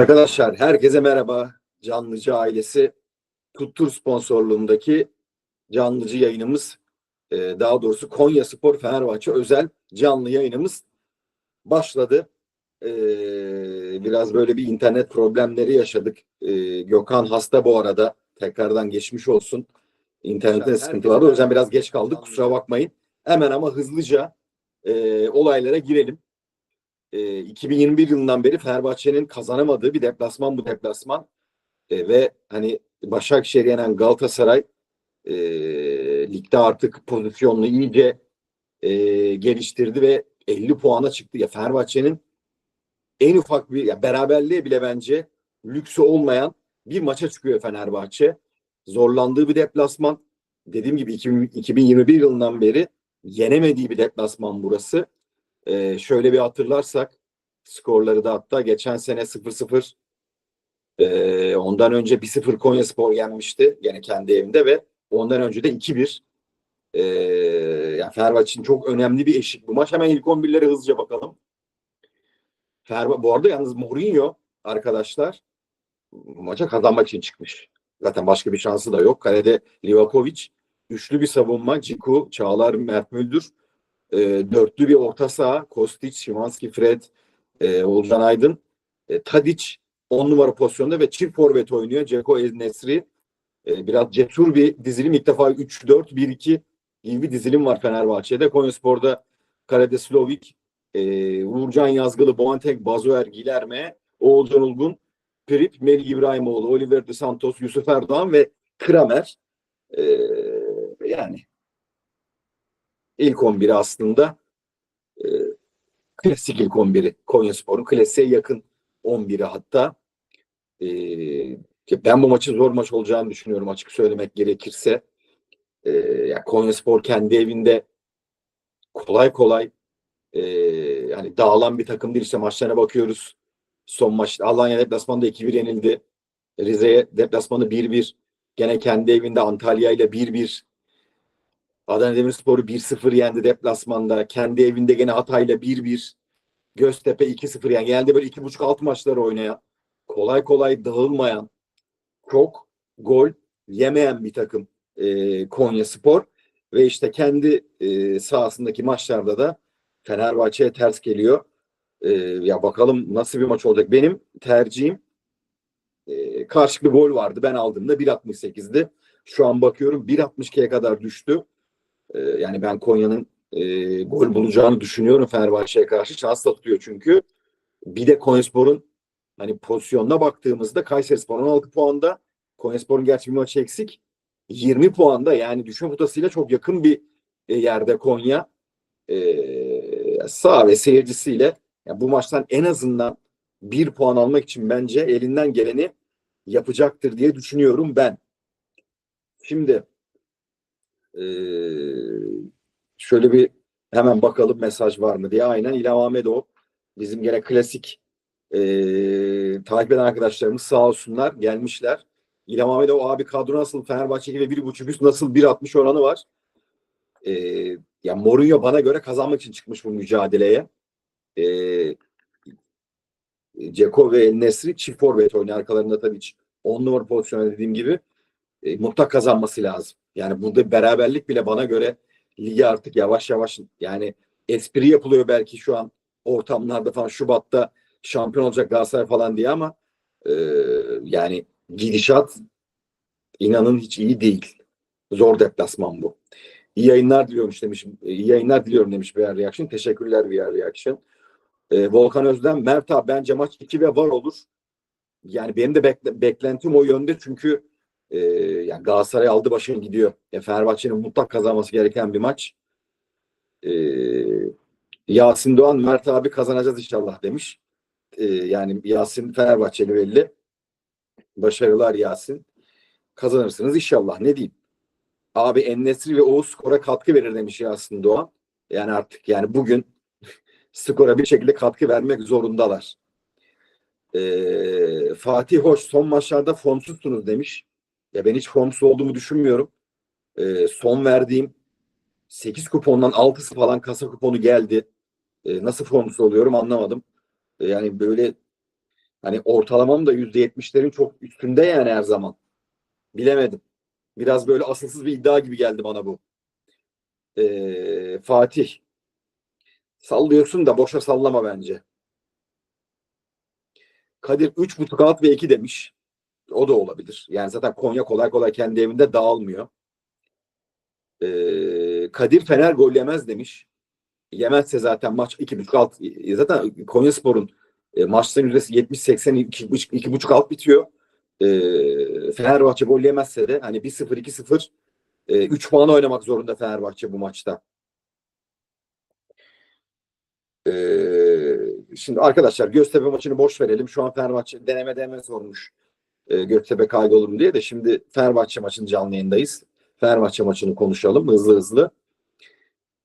Arkadaşlar herkese merhaba. Canlıcı ailesi Tuttur sponsorluğundaki Canlıcı yayınımız e, daha doğrusu Konya Spor Fenerbahçe özel canlı yayınımız başladı. E, biraz böyle bir internet problemleri yaşadık. E, Gökhan hasta bu arada. Tekrardan geçmiş olsun. İnternetin sıkıntı vardı. O yüzden biraz geç kaldık. Kusura bakmayın. Hemen ama hızlıca e, olaylara girelim. E, 2021 yılından beri Fenerbahçe'nin kazanamadığı bir deplasman bu deplasman. E, ve hani Başakşehir yenen Galatasaray e, ligde artık pozisyonunu iyice e, geliştirdi ve 50 puana çıktı. Ya Fenerbahçe'nin en ufak bir ya beraberliğe bile bence lüksü olmayan bir maça çıkıyor Fenerbahçe. Zorlandığı bir deplasman. Dediğim gibi 2000, 2021 yılından beri yenemediği bir deplasman burası. Ee, şöyle bir hatırlarsak skorları da hatta geçen sene 0-0 ee, ondan önce 1-0 Konya Spor yenmişti gene kendi evinde ve ondan önce de 2-1 ee, yani Fenerbahçe için çok önemli bir eşik bu maç. Hemen ilk 11'lere hızlıca bakalım. Fenerbahçe, bu arada yalnız Mourinho arkadaşlar maça kazanmak için çıkmış. Zaten başka bir şansı da yok. Kalede Livakovic. Üçlü bir savunma. Ciku, Çağlar, Mert Müldür. E, dörtlü bir orta saha. Kostic, Şimanski, Fred, e, Olcan Aydın. E, Tadic on numara pozisyonda ve çift forvet oynuyor. Ceko Nesri. E, biraz cesur bir dizilim. İlk defa 3-4-1-2 gibi bir dizilim var Fenerbahçe'de. Konyaspor'da kalede Slovik, e, Uğurcan Yazgılı, Boateng, Bazoer, Gilerme, Oğulcan Ulgun, Prip, Melih İbrahimoğlu, Oliver De Santos, Yusuf Erdoğan ve Kramer. E, yani ilk 11'i aslında e, klasik ilk 11'i. Konyaspor'un klasiğe yakın 11'i hatta. E, ben bu maçın zor maç olacağını düşünüyorum açık söylemek gerekirse. E, yani Konyaspor kendi evinde kolay kolay e, yani dağılan bir takım değil. İşte maçlarına bakıyoruz. Son maçta Alanya deplasmanında 2-1 yenildi. Rize'ye deplasmanı 1-1. Gene kendi evinde Antalya ile 1-1. Adana Demirspor'u 1-0 yendi deplasmanda. Kendi evinde gene Hatay'la 1-1. Göztepe 2-0 yani genelde böyle 2.5 alt maçları oynayan, kolay kolay dağılmayan, çok gol yemeyen bir takım e, Konya Spor. Ve işte kendi e, sahasındaki maçlarda da Fenerbahçe'ye ters geliyor. E, ya bakalım nasıl bir maç olacak. Benim tercihim e, karşılıklı gol vardı. Ben aldığımda 1.68'di. Şu an bakıyorum 1.62'ye kadar düştü. E, yani ben Konya'nın e, gol bulacağını düşünüyorum Fenerbahçe'ye karşı. Şans satıyor çünkü. Bir de Konyaspor'un hani pozisyonuna baktığımızda Kayserispor 16 puanda. Konyaspor'un gerçi bir maçı eksik. 20 puanda yani düşme potasıyla çok yakın bir e, yerde Konya. E, sağ ve seyircisiyle yani bu maçtan en azından bir puan almak için bence elinden geleni yapacaktır diye düşünüyorum ben. Şimdi e, şöyle bir hemen bakalım mesaj var mı diye. Aynen İlham Ahmedov bizim gene klasik e, takip eden arkadaşlarımız sağ olsunlar gelmişler. İlham Ahmedov abi kadro nasıl Fenerbahçe gibi bir buçuk üst nasıl 1.60 oranı var. E, ya Mourinho bana göre kazanmak için çıkmış bu mücadeleye. E, Ceko ve El Nesri çift forvet oynuyor. Arkalarında tabii hiç 10 numara pozisyonu dediğim gibi e, mutlak kazanması lazım. Yani burada beraberlik bile bana göre ligi artık yavaş yavaş yani espri yapılıyor belki şu an ortamlarda falan Şubat'ta şampiyon olacak Galatasaray falan diye ama e, yani gidişat inanın hiç iyi değil. Zor deplasman bu. İyi yayınlar diliyorum demiş. İyi yayınlar diliyorum demiş VR Reaction. Teşekkürler VR Reaction. Ee, Volkan Özden, Mert abi bence maç 2 ve var olur. Yani benim de bekle, beklentim o yönde çünkü e, yani Galatasaray aldı başını gidiyor. E, Fenerbahçe'nin mutlak kazanması gereken bir maç. E, Yasin Doğan, Mert abi kazanacağız inşallah demiş. E, yani Yasin Fenerbahçeli belli. Başarılar Yasin. Kazanırsınız inşallah ne diyeyim. Abi Ennesri ve Oğuz skora katkı verir demiş Yasin Doğan. Yani artık yani bugün skora bir şekilde katkı vermek zorundalar. Ee, Fatih Hoş son maçlarda formsuzsunuz demiş. Ya ben hiç formsuz olduğumu düşünmüyorum. Ee, son verdiğim 8 kupondan 6'sı falan kasa kuponu geldi. Ee, nasıl formsuz oluyorum anlamadım. Ee, yani böyle Hani ortalamam da %70'lerin çok üstünde yani her zaman. Bilemedim. Biraz böyle asılsız bir iddia gibi geldi bana bu. Ee, Fatih. Sallıyorsun da boşa sallama bence. Kadir 3.5 alt ve 2 demiş. O da olabilir. Yani zaten Konya kolay kolay kendi evinde dağılmıyor. Ee, Kadir Fener gol yemez demiş. Yemezse zaten maç 2.5 alt. Zaten Konya Spor'un e, maçların yüzdesi 70-80 2.5 alt bitiyor. E, Fenerbahçe gol yemezse de hani 1-0 2-0 e, 3 puan oynamak zorunda Fenerbahçe bu maçta. E, şimdi arkadaşlar Göztepe maçını boş verelim. Şu an Fenerbahçe deneme deneme sormuş. E, Göztepe kaygı mu diye de şimdi Fenerbahçe maçının canlı yayındayız. Fenerbahçe maçını konuşalım hızlı hızlı.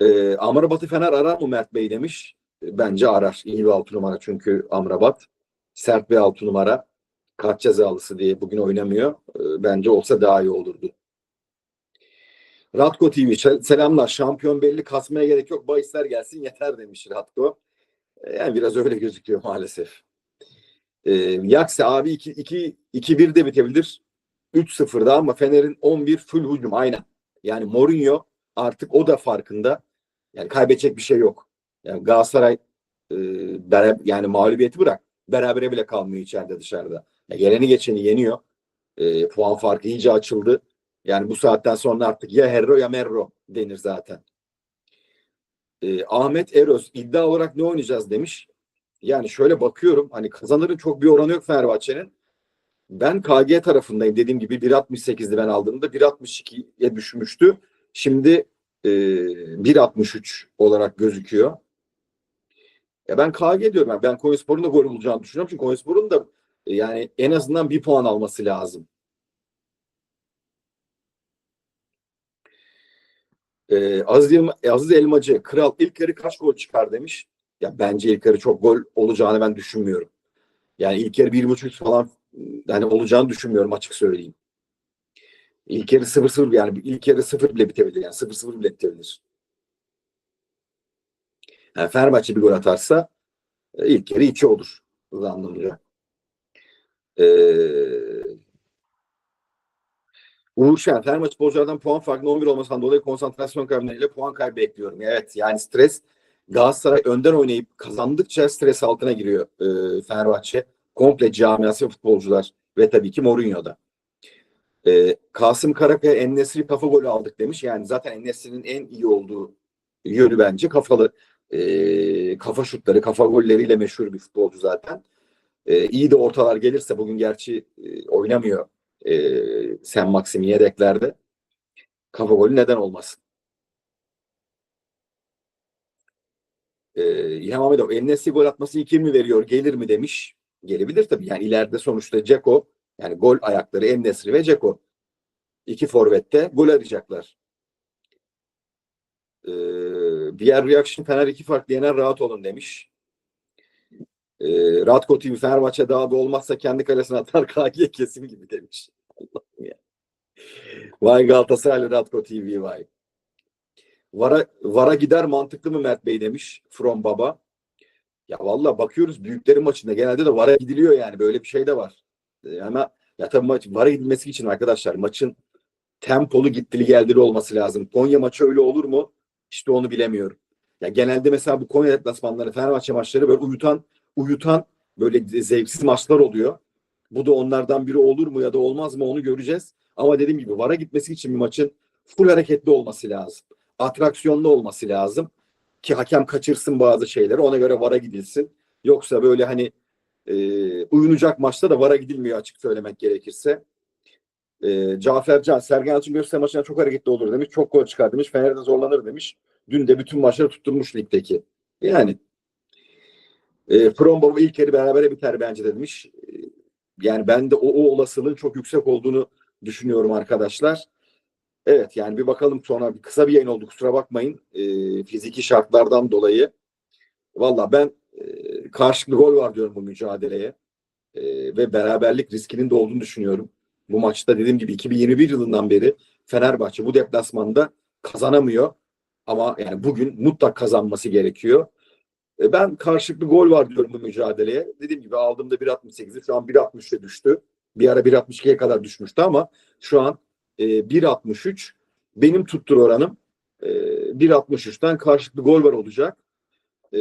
E, Amrabat'ı Fener arar mı Mert Bey demiş. E, bence arar. İyi bir altı numara çünkü Amrabat. Sert bir altı numara. Kart cezalısı diye bugün oynamıyor. E, bence olsa daha iyi olurdu. Ratko TV selamlar. Şampiyon belli kasmaya gerek yok. Bahisler gelsin yeter demiş Ratko. E, yani biraz öyle gözüküyor maalesef. E, Yakse abi 2-1 de bitebilir. 3-0'da ama Fener'in 11 full hücum aynen. Yani Mourinho artık o da farkında. Yani kaybedecek bir şey yok. Yani Galatasaray e, yani mağlubiyeti bırak. Berabere bile kalmıyor içeride dışarıda. Yani geleni geçeni yeniyor. E, puan farkı iyice açıldı. Yani bu saatten sonra artık ya Herro ya Merro denir zaten. E, Ahmet Eros iddia olarak ne oynayacağız demiş. Yani şöyle bakıyorum hani kazanırın çok bir oranı yok Fenerbahçe'nin. Ben KG tarafındayım. Dediğim gibi 1.68'di ben aldığımda 1.62'ye düşmüştü. Şimdi e, 1.63 olarak gözüküyor. Ya ben KG diyorum. Yani ben Konyaspor'un da gol bulacağını düşünüyorum. Çünkü Konyaspor'un da e, yani en azından bir puan alması lazım. Ee, Aziz, Elmacı, Kral ilk yarı kaç gol çıkar demiş. Ya bence ilk yarı çok gol olacağını ben düşünmüyorum. Yani ilk yarı bir buçuk falan yani olacağını düşünmüyorum açık söyleyeyim. İlk yarı 0-0 yani ilk yarı 0 bile bitebilir. Yani 0-0 bile bitebilir. Yani Fenerbahçe bir gol atarsa e, ilk yarı 2 olur. Bu anlamda. Ee, Uğur Şen, Fenerbahçe futbolculardan puan farkının 11 olmasından dolayı konsantrasyon kaybından puan kaybı bekliyorum. Evet yani stres Galatasaray önden oynayıp kazandıkça stres altına giriyor e, Fenerbahçe. Komple camiası futbolcular ve tabii ki Mourinho'da. E, Kasım Karakaya Ennesri kafa golü aldık demiş. Yani zaten Ennesri'nin en iyi olduğu yönü bence kafalı e, kafa şutları, kafa golleriyle meşhur bir futbolcu zaten. E, iyi de ortalar gelirse bugün gerçi e, oynamıyor e, Sen Maxim yedeklerde. Kafa golü neden olmasın? Ee, İlham Ahmedov Ennesi gol atması 2 mi veriyor gelir mi demiş. Gelebilir tabii. Yani ileride sonuçta Ceko yani gol ayakları Ennesri ve Ceko. iki forvette gol arayacaklar. Ee, diğer reaction Fener iki farklı yener rahat olun demiş. Ee, Ratko TV Fenerbahçe daha da olmazsa kendi kalesine atar KG kesim gibi demiş. Allah'ım ya. Vay Galatasaraylı Ratko TV vay. Vara, vara gider mantıklı mı Mert Bey demiş From Baba. Ya valla bakıyoruz büyüklerin maçında genelde de vara gidiliyor yani böyle bir şey de var. Ee, ama ya tabii maç vara gidilmesi için arkadaşlar maçın tempolu gittili geldiri olması lazım. Konya maçı öyle olur mu? İşte onu bilemiyorum. Ya genelde mesela bu Konya deplasmanları, Fenerbahçe maçları böyle uyutan uyutan böyle zevksiz maçlar oluyor. Bu da onlardan biri olur mu ya da olmaz mı onu göreceğiz. Ama dediğim gibi vara gitmesi için bir maçın full hareketli olması lazım. Atraksiyonlu olması lazım. Ki hakem kaçırsın bazı şeyleri ona göre vara gidilsin. Yoksa böyle hani e, uyunacak maçta da vara gidilmiyor açık söylemek gerekirse. E, Cafer Can, Sergen Yalçın Göztepe maçına çok hareketli olur demiş. Çok gol çıkar demiş. Fener'de zorlanır demiş. Dün de bütün maçları tutturmuş ligdeki. Yani e, From ilk yarı berabere biter bence demiş. E, yani ben de o, o olasılığın çok yüksek olduğunu düşünüyorum arkadaşlar. Evet yani bir bakalım sonra bir kısa bir yayın oldu kusura bakmayın. E, fiziki şartlardan dolayı. Valla ben e, karşılıklı gol var diyorum bu mücadeleye. E, ve beraberlik riskinin de olduğunu düşünüyorum. Bu maçta dediğim gibi 2021 yılından beri Fenerbahçe bu deplasmanda kazanamıyor. Ama yani bugün mutlak kazanması gerekiyor. E, ben karşılıklı gol var diyorum bu mücadeleye. Dediğim gibi aldığımda 1.68'i şu an 1.63'e düştü. Bir ara 1.62'ye kadar düşmüştü ama şu an e, 1.63 benim tuttur oranım. E, 1.63'ten karşılıklı gol var olacak. E,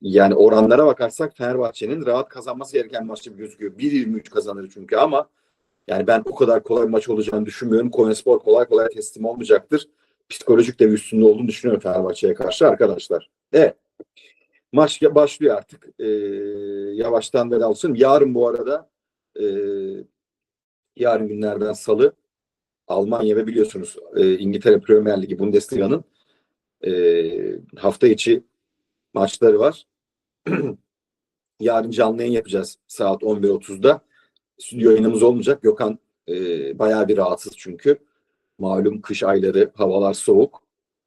yani oranlara bakarsak Fenerbahçe'nin rahat kazanması gereken maç gibi gözüküyor. 1.23 kazanır çünkü ama yani ben o kadar kolay maç olacağını düşünmüyorum. Konyaspor kolay kolay teslim olmayacaktır. Psikolojik de bir üstünde olduğunu düşünüyorum Fenerbahçe'ye karşı arkadaşlar. Evet. Maç başlıyor artık. Ee, yavaştan vedalaşalım. Yarın bu arada e, yarın günlerden salı Almanya ve biliyorsunuz e, İngiltere Premier Ligi Bundesliga'nın e, hafta içi maçları var. yarın canlı yayın yapacağız saat 11.30'da. Stüdyo yayınımız olmayacak. Gökhan e, bayağı bir rahatsız çünkü. Malum kış ayları, havalar soğuk.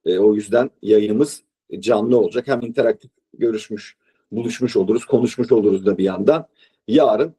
E, o yüzden yayınımız canlı olacak. Hem interaktif görüşmüş, buluşmuş oluruz, konuşmuş oluruz da bir yandan. Yarın